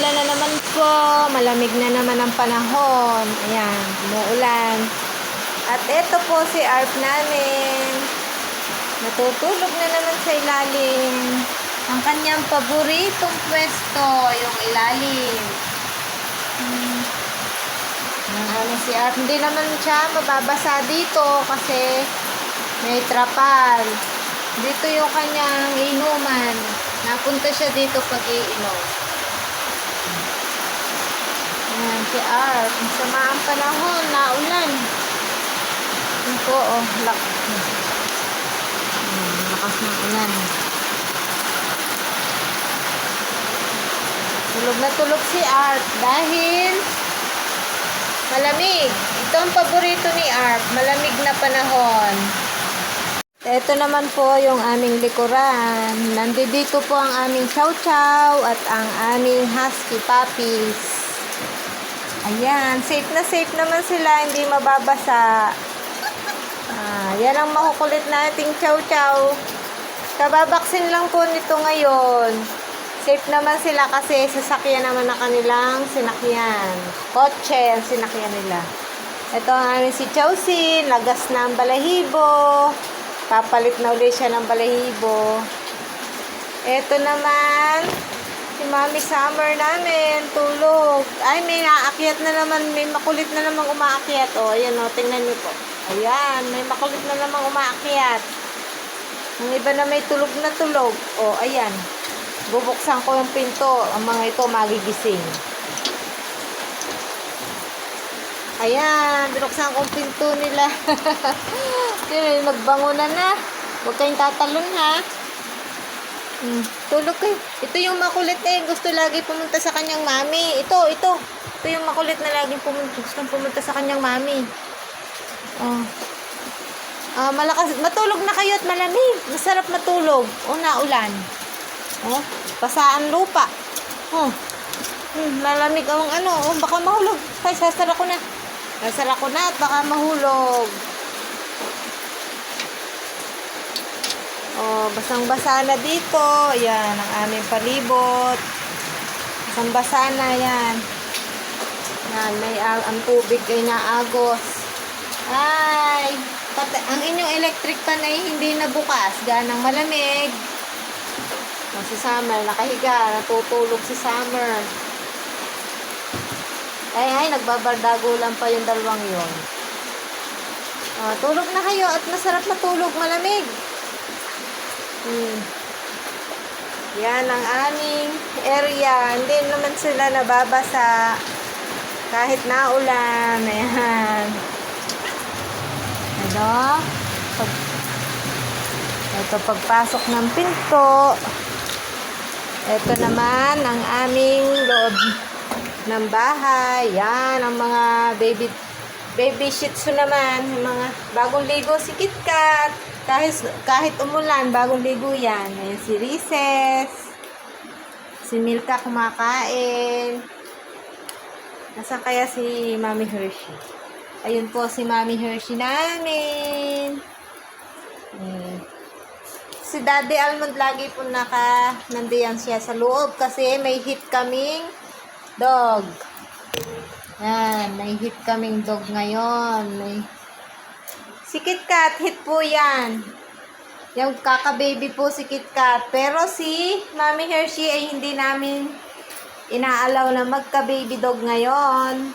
Umuulan na naman po. Malamig na naman ang panahon. Ayan, umuulan. At ito po si ARP namin. Natutulog na naman sa ilalim. Ang kanyang paboritong pwesto, yung ilalim. Hmm. Ano si ARP. Hindi naman siya mababasa dito kasi may trapal. Dito yung kanyang inuman. Napunta siya dito pag iinom. Art. Ang sama ang panahon, naulan. Yun po, oh, lak. Hmm, lakas ng ulan. Tulog na tulog si Art dahil malamig. Ito ang paborito ni Art, malamig na panahon. Ito naman po yung aming likuran. Nandito po ang aming chow chow at ang aming husky puppies. Ayan, safe na safe naman sila, hindi mababasa. Ah, yan ang makukulit nating chow chow. Kababaksin lang po nito ngayon. Safe naman sila kasi sasakyan naman na kanilang sinakyan. Kotse ang sinakyan nila. Ito ang aming si Chowsin, lagas na ang balahibo. Papalit na ulit siya ng balahibo. Ito naman, si Mami Summer namin, Ay, may naakyat na naman, may makulit na naman umaakyat. O, ayan o, tingnan niyo po. Ayan, may makulit na naman umaakyat. Ang iba na may tulog na tulog. O, ayan. Bubuksan ko yung pinto. Ang mga ito magigising. Ayan, binuksan ko yung pinto nila. Yun, magbango na na. Huwag kayong tatalon ha. Hmm, tulog kayo. Ito yung makulit eh. Gusto lagi pumunta sa kanyang mami. Ito, ito. Ito yung makulit na lagi pumunta, gusto pumunta sa kanyang mami. Oh. Ah, malakas. Matulog na kayo at malamig. Masarap matulog. O, naulan. Oh, pasaan lupa. Oh. Hmm, lalamig ang ano. Oh, baka mahulog. Ay, sasara ko na. Sasara ko na at baka mahulog. Oh, basang-basa na dito. Yan, ang aming palibot. Basang-basa na yan. Yan, may a- ang tubig ay naagos. Ay, pati, ang inyong electric pan ay hindi na bukas. Ganang malamig. Oh, si Summer, nakahiga. Natutulog si Summer. Ay, ay, nagbabardago lang pa yung dalawang yon. Oh, tulog na kayo at masarap matulog, malamig. Hmm. Yan ang aming area. Hindi naman sila nababasa kahit naulan. Ayan. Ano? Pag, ito pagpasok ng pinto. Ito naman ang aming loob ng bahay. Yan ang mga baby baby shih tzu naman. Yung mga bagong ligo si KitKat. Kahit, kahit umulan, bagong ligo yan. Ayan si Recess. Si Milka kumakain. Nasaan kaya si Mami Hershey? Ayun po si Mami Hershey namin. Si Daddy Almond lagi po naka nandiyan siya sa loob kasi may hit kaming dog. Yan, may hit kaming dog ngayon. May Si KitKat, hit po yan. Yung kaka-baby po si KitKat. Pero si Mami Hershey ay hindi namin inaalaw na magka-baby dog ngayon.